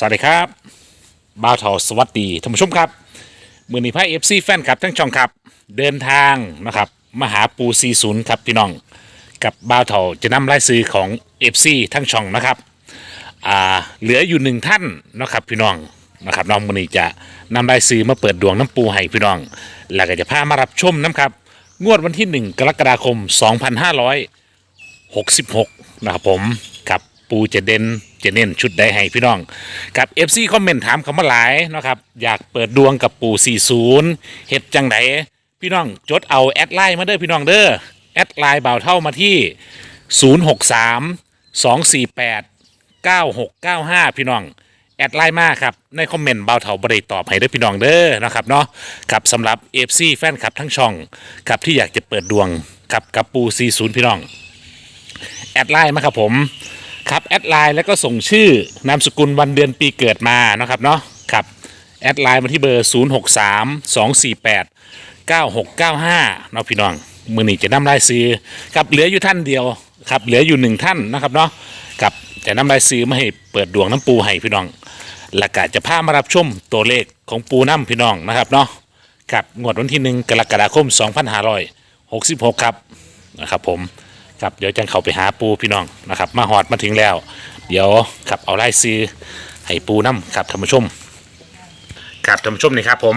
สวัสดีครับบ่าวเทาสวัสดีท่านผู้ชมครับมือนี้พายเอฟซีแฟนครับทั้งช่องครับ เดินทางนะครับมาหาปูซีศูนย์ครับพี่น้อง กับบ่าวเทาจะนำรายซื้อของเอฟซีทั้งช่องนะครับอ่าเหลืออยู่หนึ่งท่านนะครับพี่น้องนะครับน้องมือนี้จะนำรายซื้อมาเปิดดวงน้ำปูให้พี่น้อง แล้วก็จะพามารับชมน้ำครับ งวดวันที่ 1 กรกฎาคม 2566 นะครับผมกับปูจะเด่น จะเน้นชุดใดให้พี่น้องกับ FC คอมเมนต์ถามคำว่าหลายนะครับอยากเปิดดวงกับปู40เฮ็ดจังไดพี่น้องจดเอาแอดไลน์มาเด้อพี่น้องเด้อแอดไลน์เบาเท่ามาที่ 063 248 9695 พี่น้อง แอดไลน์มาครับ ในคอมเมนต์เบาเถาบริตอบให้ด้อพี่น้องเด้อนะครับเนาะกับสำหรับ FC แฟนคลับทั้งช่องครับที่อยากจะเปิดดวงกับกับปู40 พี่น้อง แอดไลน์มาครับผม ครับแอดไลน์แล้วก็ส่งชื่อนามสกุลวันเดือนปีเกิดมานะครับเนาะครับแอดไลน์มาที่เบอร์ 0 6 3 2 4 8 9 6 9 5เนาะพี่น้องมือนี้จะนำรายซื้อครับเหลืออยู่ท่านเดียวครับเหลืออยู่หนึ่งท่านนะครับเนาะกับจะนำรายซื้อมาให้เปิดดวงน้ำปูให้พี่น้องล้วก็จะพามารับชมตัวเลขของปูน้ำพี่น้องนะครับเนาะกับงวดวันที่หนึ่งกรกฎาคม 2566 ครับนะครับผม ครับเดี๋ยวจังเขาไปหาปูพี่น้องนะครับ มาหอดมาถึงแล้ว เดี๋ยวขับเอาไล่ซื้อให้ปูน้ำครับท่านผู้ชมครับท่านผู้ชมนี่ครับ ผม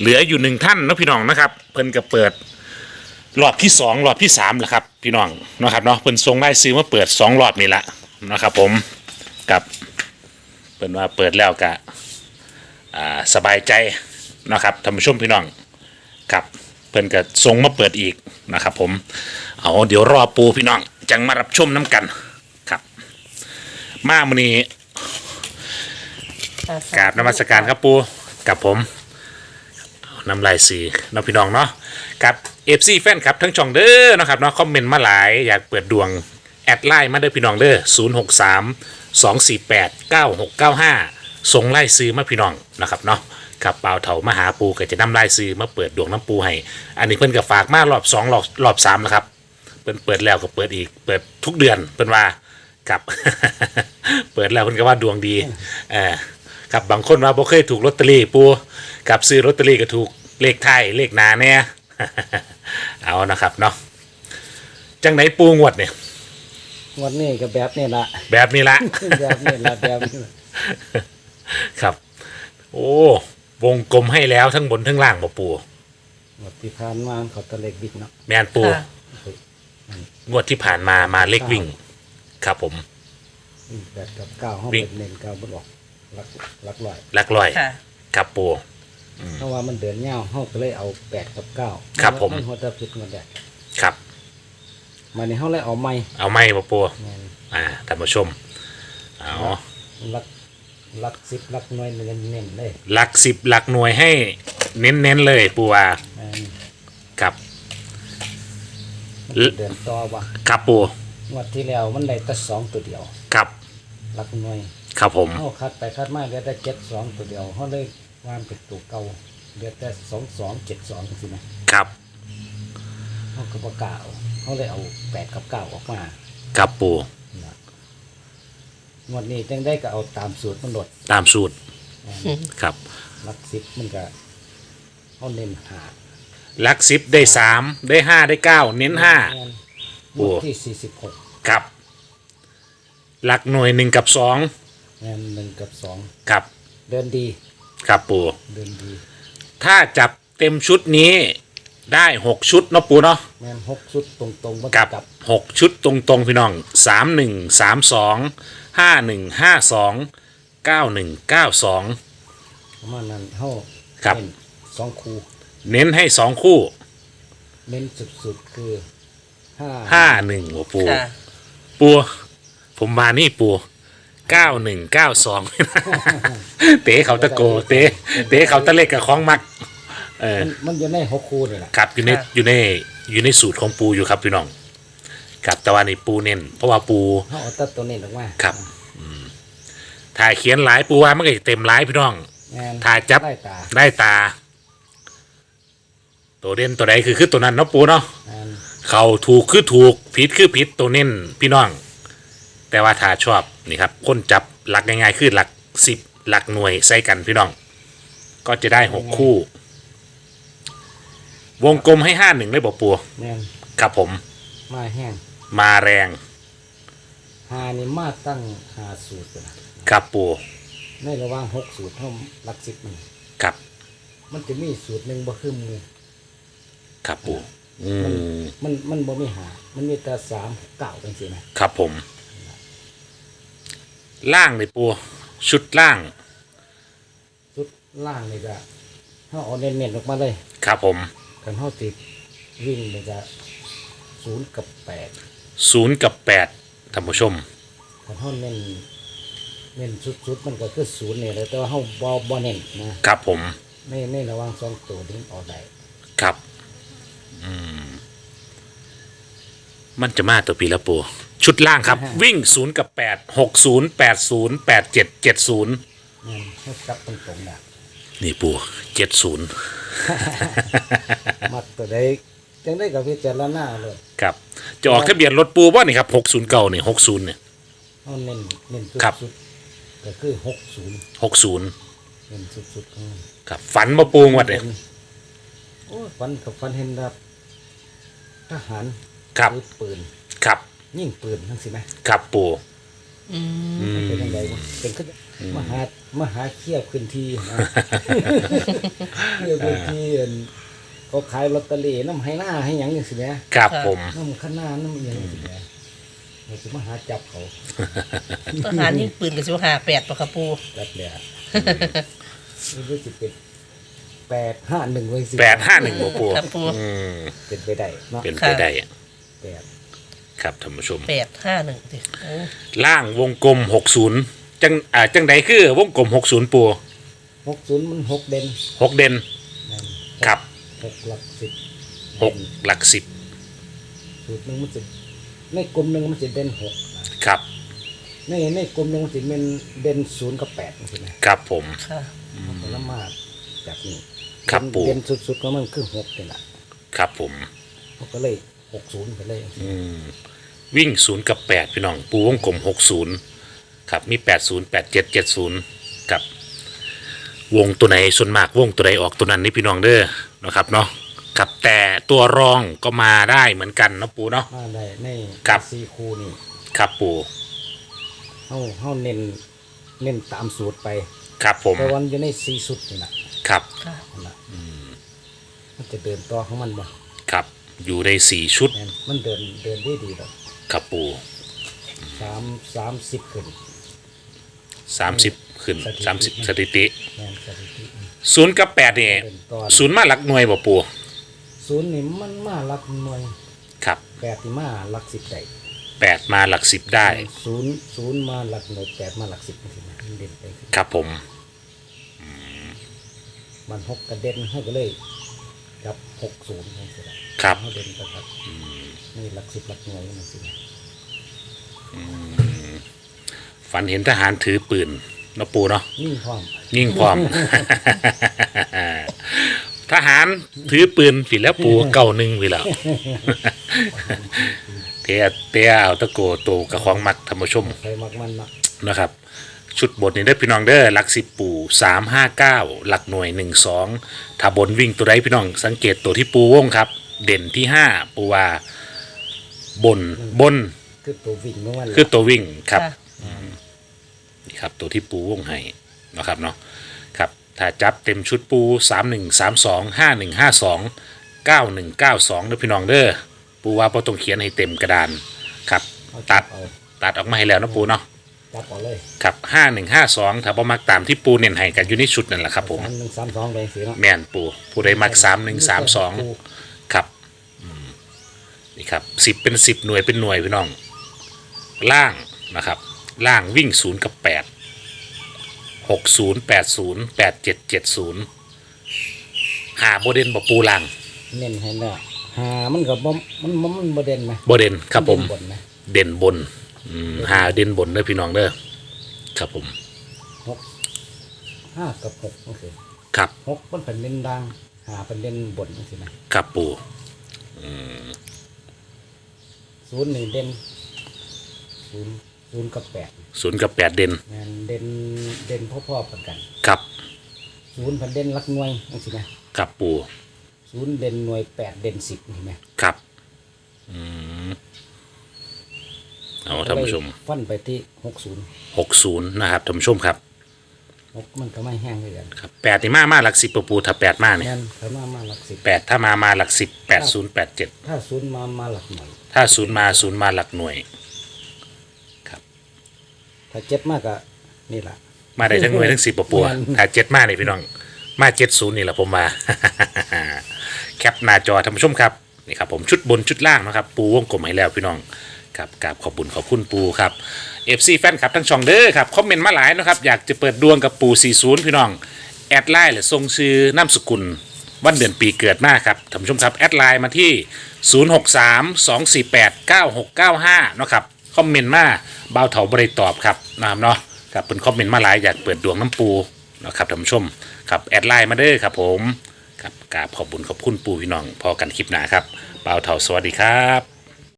เหลืออยู่หนึ่งท่านนะพี่น้องนะครับ เพิ่นก็เปิดรอบที่สองรอบที่สามแหละครับ พี่น้องนะครับเนาะเพิ่นทรงไล่ซื้อมาเปิดสองรอบนี่แหละนะครับ ผมกับเปิดว่าเปิดแล้วกะสบายใจนะครับท่านผู้ชมพี่น้องครับ พิ่นก็ทรงมาเปิดอีกนะครับ ผม เอาเดี๋ยวรอปูพี่น้องจังมารับชมน้ำกันครับ มามื้อนี้กราบนมัสการครับปูกับผมเอาน้ำลายสีน้องพี่น้องเนาะกับ FC แฟนครับทั้งช่องเด้อนะครับเนาะคอมเมนต์มาหลายอยากเปิดดวง แอดไลน์มาเด้อพี่น้องเด้อ0 6 3 2 4 8 9 6 9 5ส่งไล่ซื้อมาพี่น้องนะครับเนาะ กับเปล่าเถามาหาปูก็จะนำไล่ซื้อมาเปิดดวงน้ำปูให้ อันนี้เพิ่นก็ฝากมารอบ2รอบรอบ3แล้วครับเปิดเปิดแล้วก็เปิดอีก เปิดทุกเดือนเพิ่นว่ากับ เปิดแล้วเพิ่นก็ว่าดวงดีเออกับบางคนว่าบ่เคยถูกลอตเตอรี่ปูกับซื้อลอตเตอรี่ก็ถูกเลขไทายเลขหนาเนี่ย เอานะครับเนาะจังไหนปูงวดเนี่ยวันนี้ก็แบบนี้ละแบบนี้ละ แบบนี้ละแบบนี้ละครับ โอ้ วงกลมให้แล้วทั้งบนทั้งล่างบ่ปูหมดที่ผ่านมาเขาตะเล็กบิดเนาะแมนปูค่ะ งวดที่ผ่านมามาเล็กวิ่ง ครับผมแบบกับเก้าห้องวิ่ง เป็นเน้นเก้าบนบอกลักลักลอยหลักลอยค่ะ ครับปู เพราะว่ามันเดินเงาห้องก็เลยเอาแปดกับเก้าครับผม นหัวตะพิดมันแดดครับ มาในห้องเลยเอาไม้เอาไม่บ่ปูแม่นอ่าท่านผู้ชมเอา ลัก ลักสิบลักหน่วยเน้นเน้นๆเลยหลักสิบหลักหน่วยให้เน้นๆเลยปูว่าแม่นครับมันเอ๊ะเดินต่อว่าครับปูงวดที่แล้วมันได้แต่สองตัวเดียวครับลักหน่วยครับผมเขาคัดไปคัดมาเหลือแต่เจ็ดสองตัวเดียวเขาเลยวางเป็นตัวเก่าเหลือแต่สองสองเจ็ดสองสินะครับเขาก็ประกาศเอาเขาเลยเอาแปดกับเก้าออกมาครับปูนะ งวดนี้จังได้ก็เอาตามสูตรมันหลดตามสูตรครับหลักสิบมันก็เขาเน้นหาหลักสิบได้สามได้ห้าได้เก้าเน้นห้าแม่นโอ้งวดที่สี่สิบหกครับหลักหน่วยหนึ่งกับสองแม่นหนึ่งกับสองครับ เดินดี ครับปูเดินดี ถ้าจับเต็มชุดนี้ ได้หกชุดเนาะปูเนาะแม่นหกชุดตรงๆมันกับกับหกชุดตรงๆพี่น้องสามหนึ่งสามสองห้าหนึ่งห้าสองเก้าหนึ่งเก้าสอง ประมาณนั้นเขาครับ เน้นสองคูเน้นให้สองคู่เน้นสุดๆคือห้าห้าหนึ่งหัวปู ค่ะ ปูผมมานี่ปูเก้าหนึ่งเก้าสอง เตะเขาตะโก เตะเตะเขาตะเล็กกับของมัก เออ มันมันอยู่ในหกคูนี่แหละครับอยู่ในค่ะ อยู่ในอยู่ในสูตรของปูอยู่ครับพี่น้องครับแต่ว่านี่ปูเน้นเพราะว่าปูเขาเอาแตัตัวนี้ออกมาครับถ่ายเขียนหลายปูว่ามันก็จะเต็มหลายพี่น้อง แม่นถ่ายจับ ได้ตาได้ตา ตัวเด่นตัวใดคือคือตัวนั้นเนาะปูเนาะแม่นเขาถูกคือถูกผิดคือผิดตัวเน้นพี่น้อง แต่ว่าถ้าชอบนี่ครับคนจับหลักง่ายๆคือหลักสิบหลักหน่วยใส่กันพี่น้อง ก็จะได้หกคู่ วงกลมให้ห้าหนึ่งเลยบอกปูแม่นครับผม มาแห้งมาแรงหานี่มาตั้งหาสูตรนะครับปูในระหว่างหกสูตรเท่าหลักสิบมัน ครับมันจะมีสูตรหนึ่งบ่คือหมูครับปูอืมมันมันบ่มีหา มันมีแต่สามเก้าจังซี่นะครับผม ล่างเลยปูชุดล่างชุดล่างนี่ก็เฮาเอาเน้นๆออกมาเลย ครับผม กันเฮาติดวิ่งนี่ก็ศูนย์กับแปดศูนย์กับแปดท่านผู้ชม กันเฮาเน้นเน้นสุดๆมันก็คือศูนย์นี่แหละแต่ว่าเฮาบ่บ่เน้นนะครับผม ในในระหว่างสองตัวนี้ออกได้ครับ อืม มันจะมาตัวปีละปู ชุดล่างครับ วิ่งศูนย์กับแปดหกศูนย์แปดศูนย์แปดเจ็ดเจ็ดศูนย์แม่นเฮาจับตรงๆนะ นี่ปูเจ็ดศูนย์มักตัวใดจังได้ก็พิจารณาเลยครับ จะออกทะเบียนรถปูว่านี่ครับหกศูนย์เก่านี่หกศูนย์เนี่ยเฮาเน้นเน้นครับ สุดๆก็คือ60หกศูนย์เน้นสุดๆของมันครับ ฝันมาปูงวัดเนี่ยโอ้ยฟันกับฟันเห็นแบบทหารครับ ถือปืน ครับ ยิงปืนทั้งสิไหมครับปู อืมอืมเป็นยังไงวะเป็นก็มหามหาเคียบพื้นที่นะเคียบพื้นที่เอิ่นเขาขายลอตเตอรี่น้ำให้หน้าให้หยังอย่างสิแหม่ครับผม น้ำข้างหน้าน้ำอหยังสิแหม่เราจะมาหาจับเขาทหารยิงปืนกับสิบห้าแปดปะครับปูจับเลยนี่รู้สึกเป็นแปดห้าหนึ่งเลยสิแปดห้าหนึ่งปูครับปู อืมเป็นไปได้เนาะเป็นไปได้ แปด ครับท่านผู้ชมแปดห้าหนึ่งดิโอ้ล่างวงกลมหกศูนย์จังอ่าจังใดคือวงกลมหกศูนย์ปูหกศูนย์มันหกเด่นหกเด่นนั่นครับหกหลักสิบหกหลักสิบสูตรหนึ่งมันจะในกลุ่มหนึ่งมันจะเด่นหกนะครับในในกลุ่มหนึ่งมันจะเป็นเด่นศูนย์กับแปดใช่ไหมครับผม ค่ะ ผลไม้แบบนี้ครับปู่ เด่นสุดๆก็มันคือหกนี่แหละครับผม เขาก็เลยห กศูนย์ไปเลยอืมวิ่งศูนย์กับแปดพี่น้องปูวงกลมหกศูนย์ครับมีแปดศูนย์แปดเจ็ดเจ็ดศูนย์กับ วงตัวไหนส่วนมากวงตัวใดออกตัวนั้นนี่พี่น้องเด้อนะครับเนาะครับแต่ตัวรองก็มาได้เหมือนกันเนาะปูเนาะ มาได้ในครับ ซีคูนี่ครับปูเขาเขาเน้นเน้นตามสูตรไป ครับผมแต่วันอยู่ในซีสุดนี่แหละครับ ค่ะ นั่นล่ะมันจะเดินต่อของมันบ่ครับ อยู่ในสี่ชุดแม่นมันเดินเดินได้ดีหรอกครับปูสามสามสิบขึ้น สามสิบขึ้นสถิติสามสิบสถิติแม่นสถิติศูนย์กับแปดนี่เดินต่อศูนย์มาหลักหน่วยบ่ปูศูนย์นี่มันมาหลักหน่วยครับแปดนี่มาหลักสิบได้แปดมาหลักสิบได้ศูนย์ศูนย์มาหลักหน่วยแปดมาหลักสิบนี่สินะมันเด่นไปขึ้นครับผมมันหกกระเด็นให้ก็เลย กับหกศูนย์นี่สิละครับ เขาเด่นไปครับนี่หลักสิบหลักหน่วยนี่สินะฝันเห็นทหารถือปืนเนาะปูเนาะยิ่งพร้อมยิ่งพร้อม ทหารถือปืนผิดแล้วปูเก่าหนึ่งผิดแล้ว เตียเตียเอาตะโกโตวกับของมักธรรมชมใครมักมันเนาะนะครับ ชุดบทนี้ได้อพี่น้องเด้อหลักสิบปูสามห้าเก้าหลักหน่วยหนึ่งสองถ้าบนวิ่งตัวใดพี่น้อง สังเกตตัวที่ปูวงครับ เด่นที่ห้าปูว่าบนบนคือตัววิ่งเมื่อวันคือตัววิ่งครับค่ะ นี่ครับ ตัวที่ปูวงให้นะครับเนาะครับ ถ้าจับเต็มชุดปูสามหนึ่งสามสองห้าหนึ่งห้าสองเก้าหนึ่งเก้าสองเด้อพี่น้องเด้อ ปูว่าพอต้องเขียนให้เต็มกระดานครับ เอาตัด เอาตัดออกมาให้แล้วนะปูเนาะจับเอาเลยครับห้าหนึ่งห้าสองถ้าบ่มักตามที่ปูเน้นให้กันอยู่ในชุดนั่นแหละครับผม สามหนึ่งสามสองแดงสีเนาะแม่นปูผู้ใดมักสามหนึ่งสามสองครับอืมนี่ครับสิบเป็นสิบหน่วยเป็นหน่วยพี่น้อง ล่างนะครับ ล่างวิ่งศูนย์กับแปดหกศูนย์แปดศูนย์แปดเจ็ดเจ็ดศูนย์หาโบเดนบปูล่างเน้นให้เนี่ย หามันกับมันมันมันมันบ่เด่นไหมโบเดนครับผมนเด่นบนไหมเด่นบนอืมหาเด่นบนเด้อพี่น้องเด้อครับผมหกห้ากับหกนั่นคือครับหกมันเป็นเด่นดังหาเป็นเด่นบนนั่นสินะครับปูศูนย์หนึ่งเด่นศูนย์ศูนย์กับแปดศูนย์กับแปดเด่นแม่นเด่นเด่นพ่อๆกันกันครับศูนย์พันเด่นหลักหน่วยจังซี่นะครับปู ศูนย์เด่นหน่วยแปดเด่นสิบนี่ไหมครับ อืมเอาท่านผู้ชมฟันไปที่หกศูนย์หกศูนย์นะครับท่านผู้ชมครับหกมันก็ไม่แห้งเลยกันครับแปดนี่มามาหลักสิบปูปูถ้าแปดมาเนี่ยแม่นเขามามาหลักสิบแปดถ้ามามาหลักสิบแปดศูนย์แปดเจ็ดถ้าศูนย์มามาหลักหน่วยถ้าศูนย์มาศูนย์มาหลักหน่วยถ้าเจ็ดมากก็นี่แหละมาได้ทั้งหน่วยทั้งสิบปูปูแม่นถ้าเจ็ดมาเนี่ยพี่น้องมาเจ็ดศูนย์นี่แหละผมมา แคปหน้าจอท่านผู้ชมครับนี่ครับผมชุดบนชุดล่างนะครับ ปูวงกลมให้แล้วพี่น้องครับกราบขอบุญขอบคุณปูครับเอฟซีแฟนคลับทั้งช่องเด้อครับคอมเมนต์มาหลายนะครับอยากจะเปิดดวงกับปู40 พี่น้อง แอดไลน์หรือส่งชื่อนามสกุล วันเดือนปีเกิดมาครับท่านผู้ชมครับ แอดไลน์มาที่ 0632489695นะครับคอมเมนต์มาเบาวเถาบริตอบครับนะครับเนาะครับเป็นคอมเมนต์มาหลายอยากเปิดดวงน้ำปูนะครับท่านผู้ชมครับแอดไลน์มาเด้อครับผม ครับกราบขอบบุญขอบคุณปู่พี่น้องพอกันคลิปหน้าครับเปาเถาสวัสดีครับ